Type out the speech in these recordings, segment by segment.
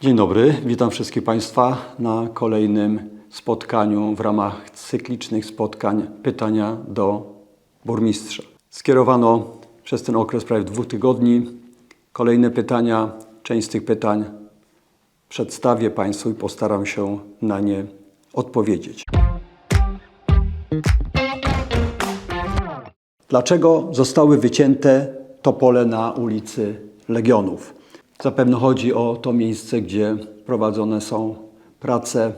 Dzień dobry, witam wszystkich Państwa na kolejnym spotkaniu w ramach cyklicznych spotkań pytania do burmistrza. Skierowano przez ten okres prawie dwóch tygodni kolejne pytania. Część z tych pytań przedstawię Państwu i postaram się na nie odpowiedzieć. Dlaczego zostały wycięte topole na ulicy Legionów? Zapewne chodzi o to miejsce, gdzie prowadzone są prace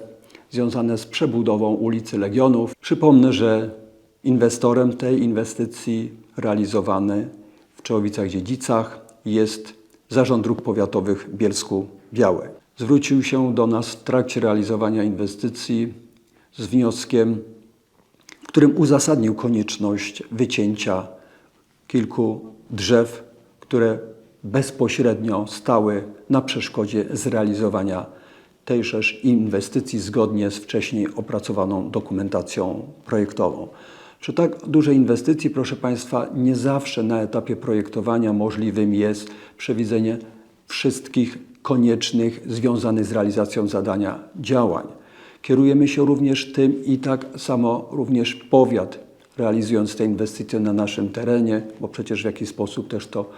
związane z przebudową ulicy Legionów. Przypomnę, że inwestorem tej inwestycji realizowany w Czechowicach-Dziedzicach jest Zarząd Dróg Powiatowych Bielsku-Białej. Zwrócił się do nas w trakcie realizowania inwestycji z wnioskiem, którym uzasadnił konieczność wycięcia kilku drzew, które bezpośrednio stały na przeszkodzie zrealizowania tejżeż inwestycji zgodnie z wcześniej opracowaną dokumentacją projektową. Przy tak dużej inwestycji, proszę Państwa, nie zawsze na etapie projektowania możliwym jest przewidzenie wszystkich koniecznych związanych z realizacją zadania działań. Kierujemy się również tym i tak samo również powiat, realizując te inwestycje na naszym terenie, bo przecież w jakiś sposób też to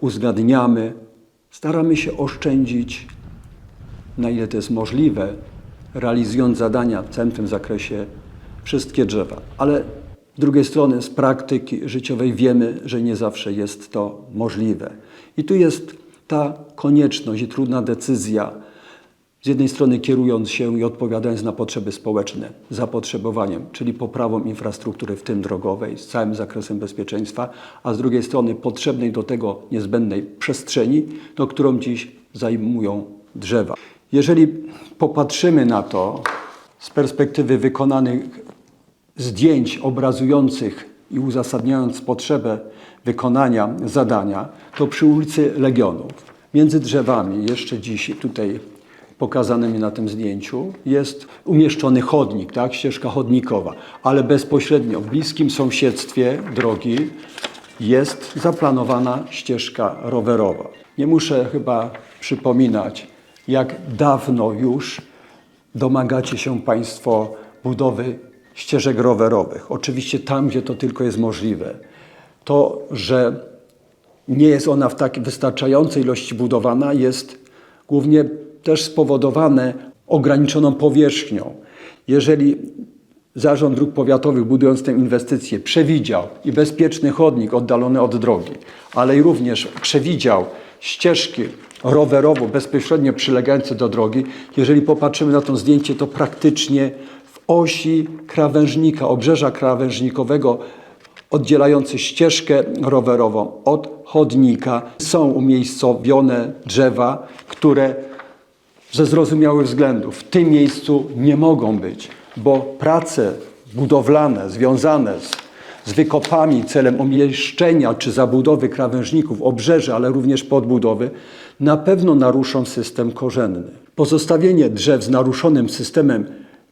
uzgadniamy. Staramy się oszczędzić, na ile to jest możliwe, realizując zadania w całym tym zakresie, wszystkie drzewa. Ale z drugiej strony, z praktyki życiowej wiemy, że nie zawsze jest to możliwe. I tu jest ta konieczność i trudna decyzja, z jednej strony kierując się i odpowiadając na potrzeby społeczne, zapotrzebowaniem, czyli poprawą infrastruktury, w tym drogowej, z całym zakresem bezpieczeństwa, a z drugiej strony potrzebnej do tego niezbędnej przestrzeni, no, którą dziś zajmują drzewa. Jeżeli popatrzymy na to z perspektywy wykonanych zdjęć obrazujących i uzasadniając potrzebę wykonania zadania, to przy ulicy Legionów, między drzewami, jeszcze dziś tutaj pokazanymi na tym zdjęciu, jest umieszczony chodnik, tak, ścieżka chodnikowa, ale bezpośrednio w bliskim sąsiedztwie drogi jest zaplanowana ścieżka rowerowa. Nie muszę chyba przypominać, jak dawno już domagacie się Państwo budowy ścieżek rowerowych. Oczywiście tam, gdzie to tylko jest możliwe. To, że nie jest ona w tak wystarczającej ilości budowana, jest głównie też spowodowane ograniczoną powierzchnią. Jeżeli Zarząd Dróg Powiatowych, budując tę inwestycję, przewidział i bezpieczny chodnik oddalony od drogi, ale i również przewidział ścieżki rowerowo bezpośrednio przylegające do drogi, jeżeli popatrzymy na to zdjęcie, to praktycznie w osi krawężnika, obrzeża krawężnikowego oddzielający ścieżkę rowerową od chodnika są umiejscowione drzewa, które ze zrozumiałych względów w tym miejscu nie mogą być, bo prace budowlane związane z, z wykopami celem umieszczenia czy zabudowy krawężników, obrzeży, ale również podbudowy, na pewno naruszą system korzenny. Pozostawienie drzew z naruszonym systemem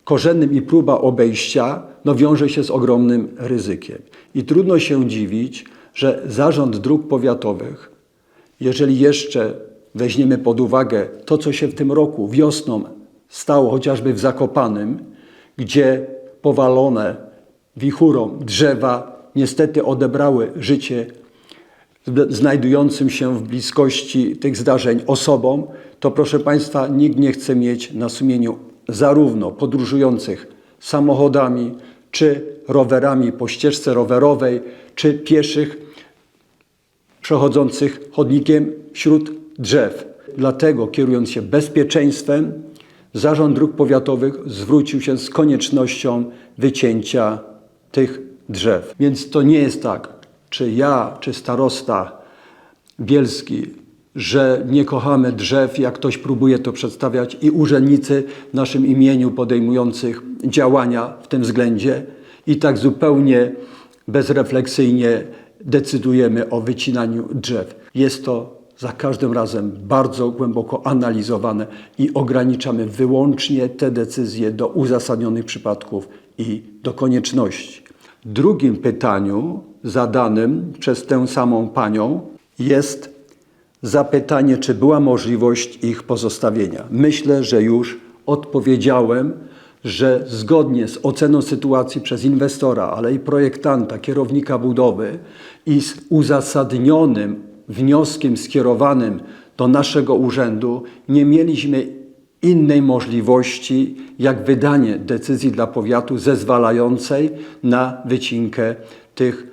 korzennym i próba obejścia no, wiąże się z ogromnym ryzykiem. I trudno się dziwić, że Zarząd Dróg Powiatowych, jeżeli jeszcze weźmiemy pod uwagę to, co się w tym roku wiosną stało chociażby w Zakopanym, gdzie powalone wichurą drzewa niestety odebrały życie znajdującym się w bliskości tych zdarzeń osobom, to proszę Państwa, nikt nie chce mieć na sumieniu zarówno podróżujących samochodami, czy rowerami po ścieżce rowerowej, czy pieszych przechodzących chodnikiem wśród drzew. Dlatego, kierując się bezpieczeństwem, Zarząd Dróg Powiatowych zwrócił się z koniecznością wycięcia tych drzew. Więc to nie jest tak, czy ja, czy starosta bielski, że nie kochamy drzew, jak ktoś próbuje to przedstawiać, i urzędnicy w naszym imieniu podejmujących działania w tym względzie, i tak zupełnie bezrefleksyjnie decydujemy o wycinaniu drzew. Jest to za każdym razem bardzo głęboko analizowane i ograniczamy wyłącznie te decyzje do uzasadnionych przypadków i do konieczności. Drugim pytaniu zadanym przez tę samą panią jest zapytanie, czy była możliwość ich pozostawienia. Myślę, że już odpowiedziałem, że zgodnie z oceną sytuacji przez inwestora, ale i projektanta, kierownika budowy i z uzasadnionym wnioskiem skierowanym do naszego urzędu, nie mieliśmy innej możliwości jak wydanie decyzji dla powiatu zezwalającej na wycinkę tych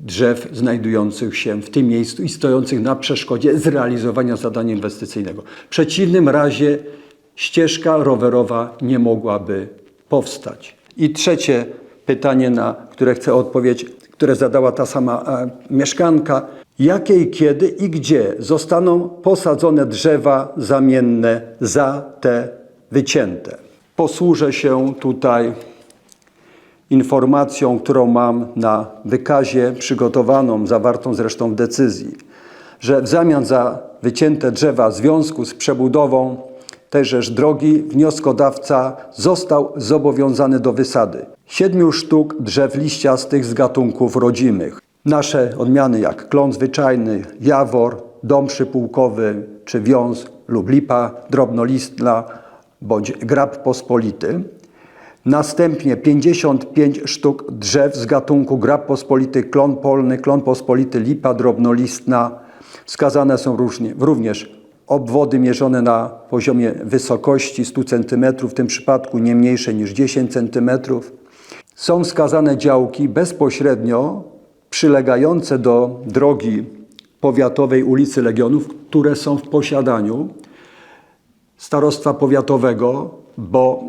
drzew znajdujących się w tym miejscu i stojących na przeszkodzie zrealizowania zadania inwestycyjnego. W przeciwnym razie ścieżka rowerowa nie mogłaby powstać. I trzecie pytanie, na które chcę odpowiedzieć, które zadała ta sama e, mieszkanka. Jakie i kiedy i gdzie zostaną posadzone drzewa zamienne za te wycięte? Posłużę się tutaj informacją, którą mam na wykazie przygotowaną, zawartą zresztą w decyzji, że w zamian za wycięte drzewa w związku z przebudową tejżeż drogi wnioskodawca został zobowiązany do wysady siedmiu sztuk drzew liściastych z gatunków rodzimych. Nasze odmiany jak klon zwyczajny, jawor, dom przypułkowy czy wiąz lub lipa drobnolistna bądź grab pospolity. Następnie 55 sztuk drzew z gatunku grab pospolity, klon polny, klon pospolity, lipa drobnolistna. Wskazane są różnie, również obwody mierzone na poziomie wysokości 100 cm, w tym przypadku nie mniejsze niż 10 cm. Są wskazane działki bezpośrednio przylegające do drogi powiatowej ulicy Legionów, które są w posiadaniu starostwa powiatowego, bo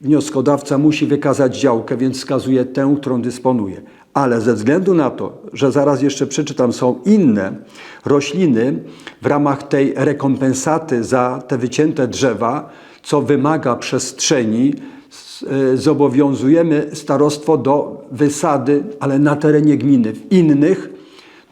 wnioskodawca musi wykazać działkę, więc wskazuje tę, którą dysponuje. Ale ze względu na to, że zaraz jeszcze przeczytam, są inne rośliny w ramach tej rekompensaty za te wycięte drzewa, co wymaga przestrzeni, zobowiązujemy starostwo do wysady, ale na terenie gminy, w innych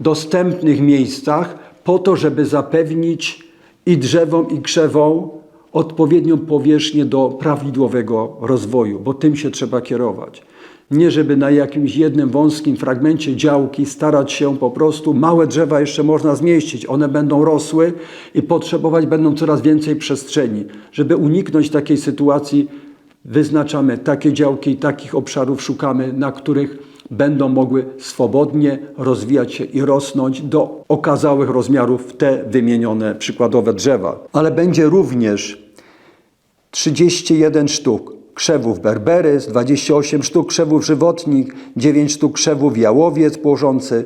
dostępnych miejscach, po to, żeby zapewnić i drzewom, i krzewom odpowiednią powierzchnię do prawidłowego rozwoju, bo tym się trzeba kierować. Nie żeby na jakimś jednym wąskim fragmencie działki starać się po prostu, małe drzewa jeszcze można zmieścić, one będą rosły i potrzebować będą coraz więcej przestrzeni. Żeby uniknąć takiej sytuacji, wyznaczamy takie działki i takich obszarów szukamy, na których będą mogły swobodnie rozwijać się i rosnąć do okazałych rozmiarów te wymienione przykładowe drzewa. Ale będzie również 31 sztuk krzewów berberys, 28 sztuk krzewów żywotnik, 9 sztuk krzewów jałowiec płożący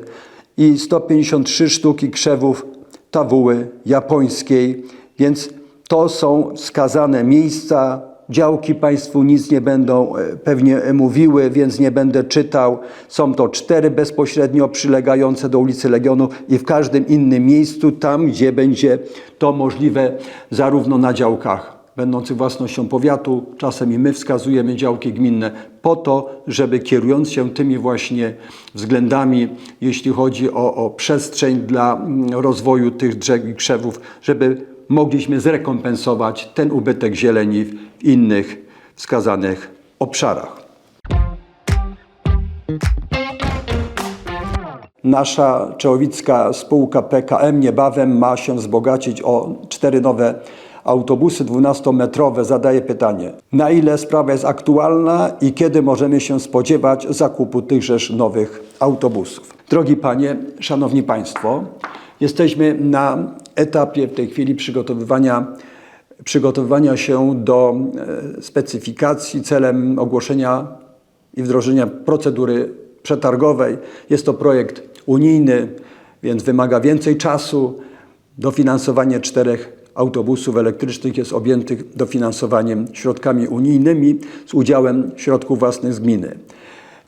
i 153 sztuki krzewów tawuły japońskiej. Więc to są wskazane miejsca. Działki Państwu nic nie będą e, pewnie mówiły, więc nie będę czytał. Są to cztery bezpośrednio przylegające do ulicy Legionu i w każdym innym miejscu, tam gdzie będzie to możliwe zarówno na działkach będących własnością powiatu, czasem i my wskazujemy działki gminne po to, żeby kierując się tymi właśnie względami, jeśli chodzi o, o przestrzeń dla mm, rozwoju tych drzew i krzewów, żeby mogliśmy zrekompensować ten ubytek zieleni w innych wskazanych obszarach. Nasza czełowicka spółka PKM niebawem ma się wzbogacić o cztery nowe autobusy 12-metrowe. Zadaję pytanie, na ile sprawa jest aktualna i kiedy możemy się spodziewać zakupu tychżeż nowych autobusów? Drogi Panie, Szanowni Państwo, jesteśmy na etapie w tej chwili przygotowywania przygotowywania się do e, specyfikacji celem ogłoszenia i wdrożenia procedury przetargowej. Jest to projekt unijny, więc wymaga więcej czasu. Dofinansowanie czterech autobusów elektrycznych jest objętych dofinansowaniem środkami unijnymi z udziałem środków własnych z gminy.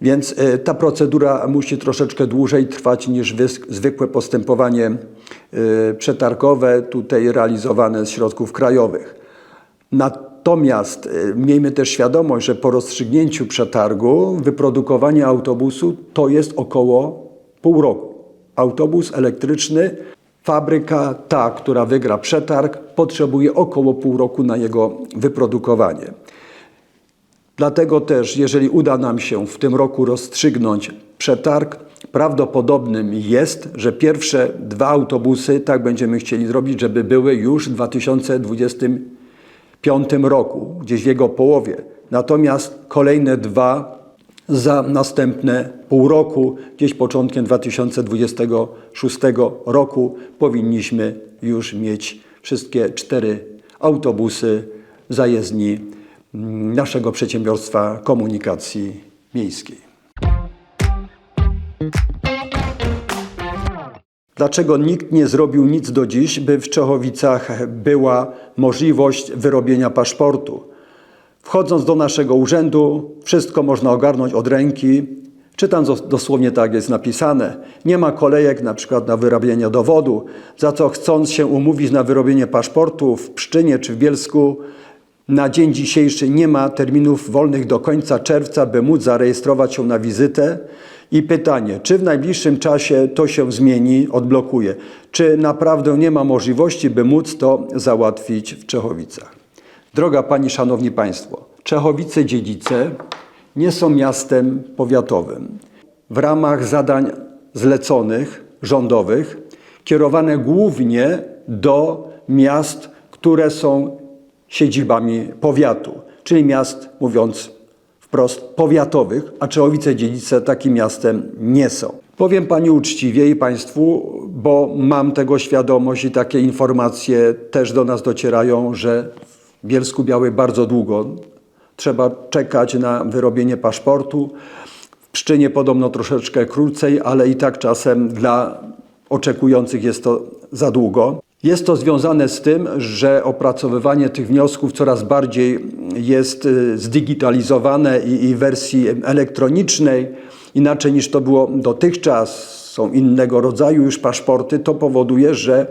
Więc e, ta procedura musi troszeczkę dłużej trwać niż zwykłe postępowanie przetargowe, tutaj realizowane z środków krajowych. Natomiast e, miejmy też świadomość, że po rozstrzygnięciu przetargu wyprodukowanie autobusu to jest około pół roku. Autobus elektryczny, fabryka ta, która wygra przetarg, potrzebuje około pół roku na jego wyprodukowanie. Dlatego też, jeżeli uda nam się w tym roku rozstrzygnąć przetarg, Prawdopodobnym jest, że pierwsze dwa autobusy tak będziemy chcieli zrobić, żeby były już w 2025 roku, gdzieś w jego połowie. Natomiast kolejne dwa za następne pół roku, gdzieś początkiem 2026 roku powinniśmy już mieć wszystkie cztery autobusy zajezdni mm, naszego przedsiębiorstwa komunikacji miejskiej. Dlaczego nikt nie zrobił nic do dziś, by w Czechowicach była możliwość wyrobienia paszportu? Wchodząc do naszego urzędu, wszystko można ogarnąć od ręki. Czytam dos- dosłownie tak jest napisane. Nie ma kolejek na przykład na wyrabianie dowodu, za co chcąc się umówić na wyrobienie paszportu w Pszczynie czy w Bielsku, na dzień dzisiejszy nie ma terminów wolnych do końca czerwca, by móc zarejestrować się na wizytę. I pytanie, czy w najbliższym czasie to się zmieni, odblokuje? Czy naprawdę nie ma możliwości, by móc to załatwić w Czechowicach? Droga Pani, Szanowni Państwo, Czechowice-Dziedzice nie są miastem powiatowym. W ramach zadań zleconych, rządowych, kierowane głównie do miast, które są siedzibami powiatu, czyli miast, mówiąc wprost, powiatowych, a Czechowice-Dziedzice takim miastem nie są. Powiem Pani uczciwie i Państwu, bo mam tego świadomość i takie informacje też do nas docierają, że w Bielsku Białej bardzo długo trzeba czekać na wyrobienie paszportu. W Pszczynie podobno troszeczkę krócej, ale i tak czasem dla oczekujących jest to za długo. Jest to związane z tym, że opracowywanie tych wniosków coraz bardziej jest y, zdigitalizowane i, i wersji elektronicznej, inaczej niż to było dotychczas. Są innego rodzaju już paszporty. To powoduje, że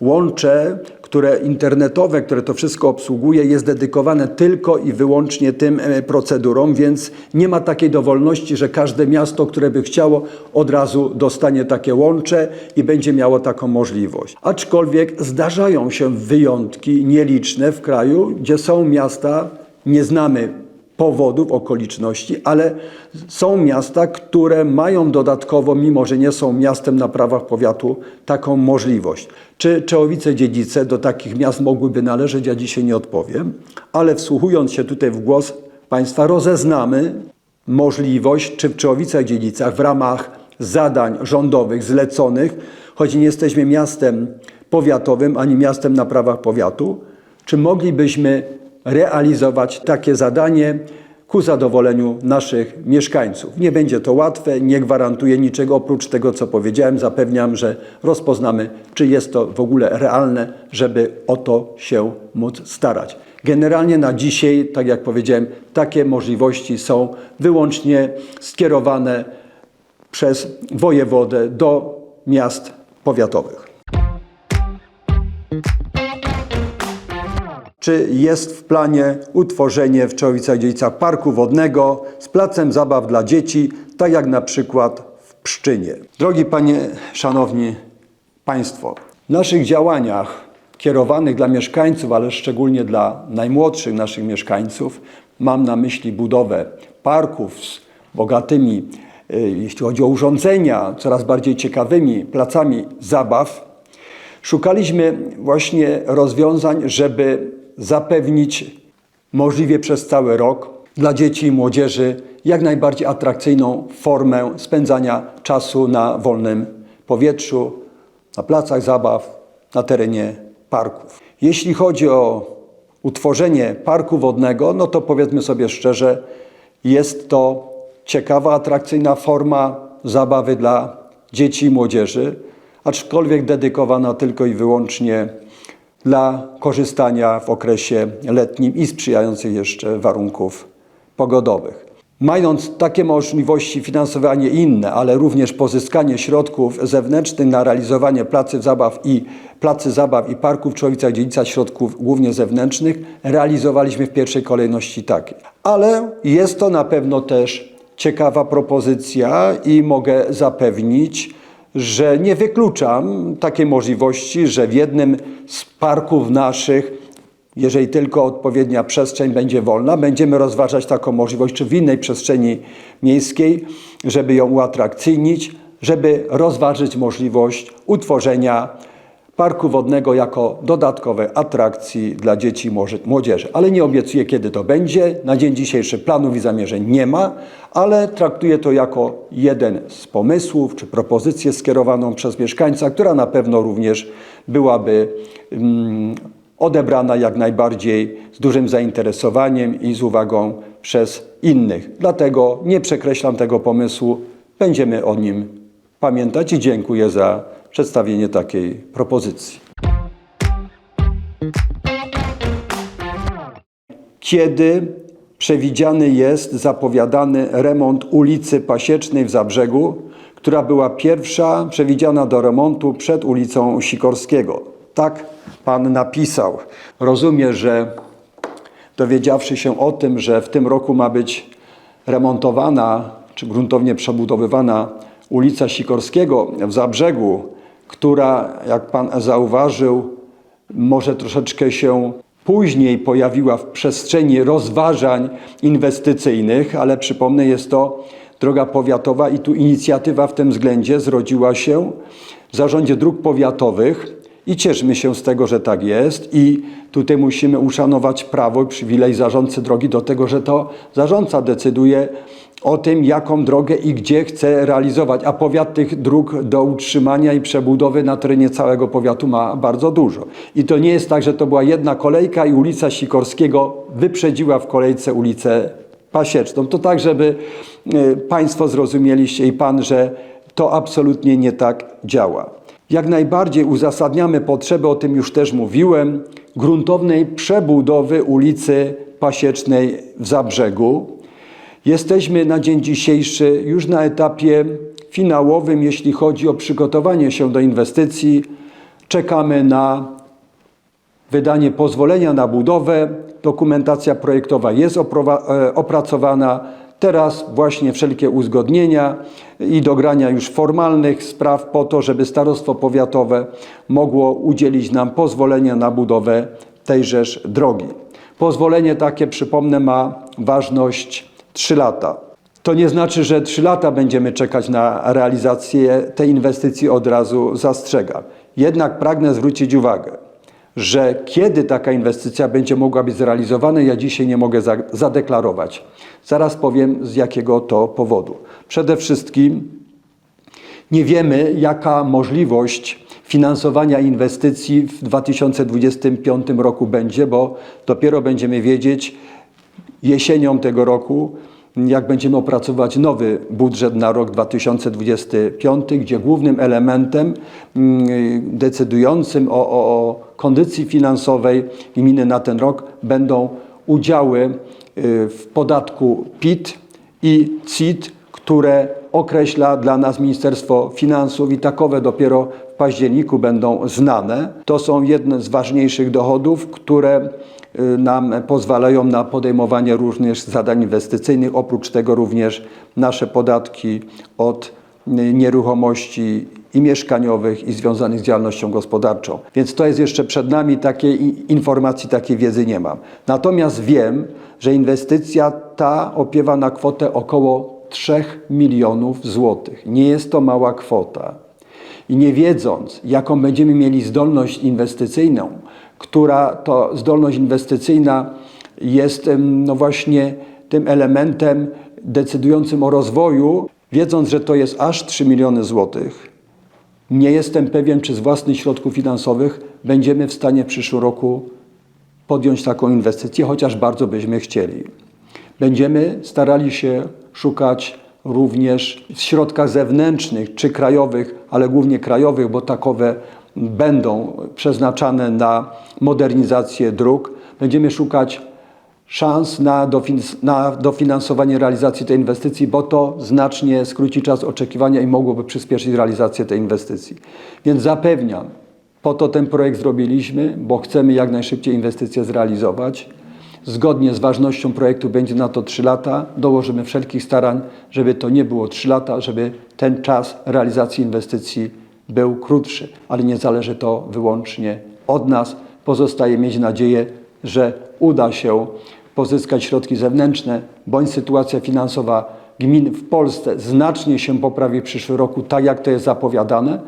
łącze, które internetowe, które to wszystko obsługuje, jest dedykowane tylko i wyłącznie tym e, procedurom, więc nie ma takiej dowolności, że każde miasto, które by chciało, od razu dostanie takie łącze i będzie miało taką możliwość. Aczkolwiek zdarzają się wyjątki nieliczne w kraju, gdzie są miasta, nie znamy powodów, okoliczności, ale są miasta, które mają dodatkowo, mimo że nie są miastem na prawach powiatu, taką możliwość. Czy Czechowice-Dziedzice do takich miast mogłyby należeć, ja dzisiaj nie odpowiem, ale wsłuchując się tutaj w głos Państwa, rozeznamy możliwość, czy w Czechowicach-Dziedzicach w ramach zadań rządowych zleconych, choć nie jesteśmy miastem powiatowym ani miastem na prawach powiatu, czy moglibyśmy realizować takie zadanie ku zadowoleniu naszych mieszkańców. Nie będzie to łatwe, nie gwarantuję niczego oprócz tego, co powiedziałem. Zapewniam, że rozpoznamy, czy jest to w ogóle realne, żeby o to się móc starać. Generalnie na dzisiaj, tak jak powiedziałem, takie możliwości są wyłącznie skierowane przez wojewodę do miast powiatowych. Czy jest w planie utworzenie w Czechowicach-Dziedzicach parku wodnego z placem zabaw dla dzieci, tak jak na przykład w Pszczynie? Drogi Panie, Szanowni Państwo, w naszych działaniach kierowanych dla mieszkańców, ale szczególnie dla najmłodszych naszych mieszkańców, mam na myśli budowę parków z bogatymi, y, jeśli chodzi o urządzenia, coraz bardziej ciekawymi placami zabaw, Szukaliśmy właśnie rozwiązań, żeby zapewnić możliwie przez cały rok dla dzieci i młodzieży jak najbardziej atrakcyjną formę spędzania czasu na wolnym powietrzu, na placach zabaw, na terenie parków. Jeśli chodzi o utworzenie parku wodnego, no to powiedzmy sobie szczerze, jest to ciekawa, atrakcyjna forma zabawy dla dzieci i młodzieży, aczkolwiek dedykowana tylko i wyłącznie dla korzystania w okresie letnim i sprzyjających jeszcze warunków pogodowych. Mając takie możliwości finansowanie inne, ale również pozyskanie środków zewnętrznych na realizowanie placy zabaw i placy zabaw i parków w Czechowicach Dziedzica, środków głównie zewnętrznych, realizowaliśmy w pierwszej kolejności takie. Ale jest to na pewno też ciekawa propozycja i mogę zapewnić, że nie wykluczam takiej możliwości, że w jednym z parków naszych, jeżeli tylko odpowiednia przestrzeń będzie wolna, będziemy rozważać taką możliwość, czy w innej przestrzeni miejskiej, żeby ją uatrakcyjnić, żeby rozważyć możliwość utworzenia parku wodnego jako dodatkowej atrakcji dla dzieci i młodzie- młodzieży. Ale nie obiecuję, kiedy to będzie. Na dzień dzisiejszy planów i zamierzeń nie ma, ale traktuję to jako jeden z pomysłów czy propozycję skierowaną przez mieszkańca, która na pewno również byłaby mm, odebrana jak najbardziej z dużym zainteresowaniem i z uwagą przez innych. Dlatego nie przekreślam tego pomysłu. Będziemy o nim pamiętać i dziękuję za przedstawienie takiej propozycji. Kiedy przewidziany jest zapowiadany remont ulicy Pasiecznej w Zabrzegu, która była pierwsza przewidziana do remontu przed ulicą Sikorskiego. Tak pan napisał. Rozumiem, że dowiedziawszy się o tym, że w tym roku ma być remontowana czy gruntownie przebudowywana ulica Sikorskiego w Zabrzegu, która, jak pan zauważył, może troszeczkę się później pojawiła w przestrzeni rozważań inwestycyjnych, ale przypomnę, jest to droga powiatowa i tu inicjatywa w tym względzie zrodziła się w Zarządzie Dróg Powiatowych i cieszmy się z tego, że tak jest i tutaj musimy uszanować prawo i przywilej zarządcy drogi do tego, że to zarządca decyduje o tym, jaką drogę i gdzie chce realizować, a powiat tych dróg do utrzymania i przebudowy na terenie całego powiatu ma bardzo dużo. I to nie jest tak, że to była jedna kolejka i ulica Sikorskiego wyprzedziła w kolejce ulicę Pasieczną. To tak, żeby y, Państwo zrozumieliście i Pan, że to absolutnie nie tak działa. Jak najbardziej uzasadniamy potrzebę, o tym już też mówiłem, gruntownej przebudowy ulicy Pasiecznej w Zabrzegu. Jesteśmy na dzień dzisiejszy już na etapie finałowym, jeśli chodzi o przygotowanie się do inwestycji. Czekamy na wydanie pozwolenia na budowę. Dokumentacja projektowa jest e, opracowana. Teraz właśnie wszelkie uzgodnienia i dogrania już formalnych spraw po to, żeby starostwo powiatowe mogło udzielić nam pozwolenia na budowę tejżeż drogi. Pozwolenie takie, przypomnę, ma ważność 3 lata. To nie znaczy, że 3 lata będziemy czekać na realizację tej inwestycji od razu zastrzegam. Jednak pragnę zwrócić uwagę, że kiedy taka inwestycja będzie mogła być zrealizowana, ja dzisiaj nie mogę za- zadeklarować. Zaraz powiem z jakiego to powodu. Przede wszystkim nie wiemy, jaka możliwość finansowania inwestycji w 2025 roku będzie, bo dopiero będziemy wiedzieć jesienią tego roku, jak będziemy opracować nowy budżet na rok 2025, gdzie głównym elementem mm, decydującym o, o, o kondycji finansowej gminy na ten rok będą udziały y, w podatku PIT i CIT, które określa dla nas Ministerstwo Finansów i takowe dopiero w październiku będą znane. To są jedne z ważniejszych dochodów, które nam pozwalają na podejmowanie różnych zadań inwestycyjnych. Oprócz tego również nasze podatki od y, nieruchomości i mieszkaniowych i związanych z działalnością gospodarczą. Więc to jest jeszcze przed nami, takiej informacji, takiej wiedzy nie mam. Natomiast wiem, że inwestycja ta opiewa na kwotę około 3 milionów złotych. Nie jest to mała kwota. I nie wiedząc, jaką będziemy mieli zdolność inwestycyjną, która to zdolność inwestycyjna jest no właśnie tym elementem decydującym o rozwoju, wiedząc, że to jest aż 3 miliony złotych, nie jestem pewien, czy z własnych środków finansowych będziemy w stanie w przyszłym roku podjąć taką inwestycję, chociaż bardzo byśmy chcieli. Będziemy starali się szukać również w środkach zewnętrznych czy krajowych, ale głównie krajowych, bo takowe będą przeznaczane na modernizację dróg. Będziemy szukać szans na, dofin- na dofinansowanie realizacji tej inwestycji, bo to znacznie skróci czas oczekiwania i mogłoby przyspieszyć realizację tej inwestycji. Więc zapewniam, po to ten projekt zrobiliśmy, bo chcemy jak najszybciej inwestycję zrealizować. Zgodnie z ważnością projektu będzie na to 3 lata. Dołożymy wszelkich starań, żeby to nie było 3 lata, żeby ten czas realizacji inwestycji był krótszy, ale nie zależy to wyłącznie od nas. Pozostaje mieć nadzieję, że uda się pozyskać środki zewnętrzne, bądź sytuacja finansowa gmin w Polsce znacznie się poprawi w przyszłym roku, tak jak to jest zapowiadane,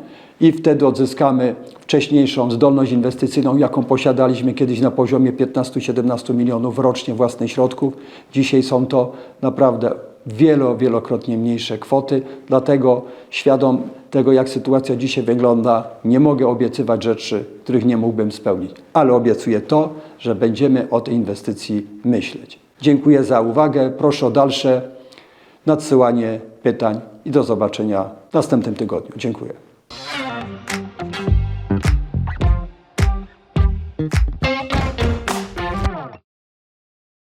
i wtedy odzyskamy wcześniejszą zdolność inwestycyjną, jaką posiadaliśmy kiedyś na poziomie 15-17 milionów rocznie własnych środków. Dzisiaj są to naprawdę wielo, wielokrotnie mniejsze kwoty, dlatego świadom tego, jak sytuacja dzisiaj wygląda, nie mogę obiecywać rzeczy, których nie mógłbym spełnić, ale obiecuję to, że będziemy o tej inwestycji myśleć. Dziękuję za uwagę, proszę o dalsze nadsyłanie pytań i do zobaczenia w następnym tygodniu. Dziękuję.